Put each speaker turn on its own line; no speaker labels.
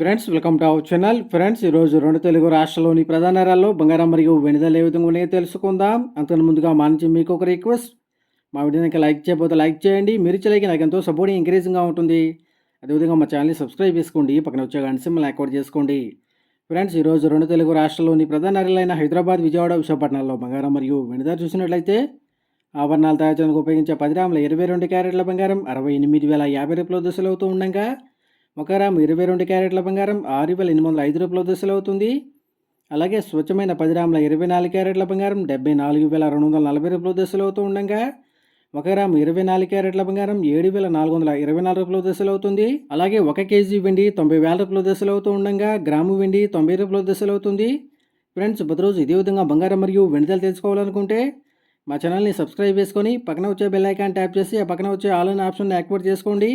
Friends welcome to our channel. Friends ఈరోజు రెండు తెలుగు రాష్ట్రాల్లోని ప్రధాన నగరాల్లో బంగారం మరియు వెనుదల ఏ విధంగా ఉన్నాయో తెలుసుకుందాం. అంతకు ముందుగా మా నుంచి మీకు ఒక రిక్వెస్ట్. మా వీడియోకి లైక్ చేయబోతే లైక్ చేయండి. మీరు చేయలేక నాకు ఎంతో సపోర్ట్ ఎంకరేజింగ్గా ఉంటుంది. అదేవిధంగా మా ఛానల్ని సబ్స్క్రైబ్ చేసుకోండి. పక్కన వచ్చే గంట సింబల్ యాక్టివేట్ చేసుకోండి. ఫ్రెండ్స్ ఈరోజు రెండు తెలుగు రాష్ట్రాల్లోని ప్రధాన నగరాలైన హైదరాబాద్ విజయవాడ విశాఖపట్నంలో బంగారం మరియు వెనుదల చూసినట్లయితే ఆభరణాలు తయారు చేయడానికి ఉపయోగించే పది రాముల ఇరవై రెండు క్యారెట్ల బంగారం అరవై ఎనిమిది వేల యాభై రూపాయల దశలు అవుతూ ఉండగా ఒక గ్రాము ఇరవై రెండు క్యారెట్ల బంగారం ఆరు వేల ఎనిమిది వందల ఐదు రూపాయల దశలు అవుతుంది అలాగే స్వచ్ఛమైన పది గ్రాముల ఇరవై నాలుగు క్యారెట్ల బంగారం డెబ్బై నాలుగు వేల రెండు వందల నలభై రూపాయల దశలో అవుతూ ఉండగా ఒక గ్రాము ఇరవై నాలుగు క్యారెట్ల బంగారం ఏడు వేల నాలుగు వందల ఇరవై నాలుగు రూపాయల దశలు అవుతుంది అలాగే ఒక కేజీ వెండి తొంభై వేల రూపాయల దశలు అవుతూ ఉండగా గ్రాము వెండి తొంభై రూపాయల దశలు అవుతుంది ఫ్రెండ్స్ ప్రతిరోజు ఇదే విధంగా బంగారం మరియు వెండితలు తెలుసుకోవాలనుకుంటే మా ఛానల్ని సబ్స్క్రైబ్ చేసుకొని పక్కన వచ్చే బెల్ ఐకాన్ ట్యాప్ చేసి ఆ పక్కన వచ్చే ఆల్ ఆప్షన్ యాక్టివేట్ చేసుకోండి.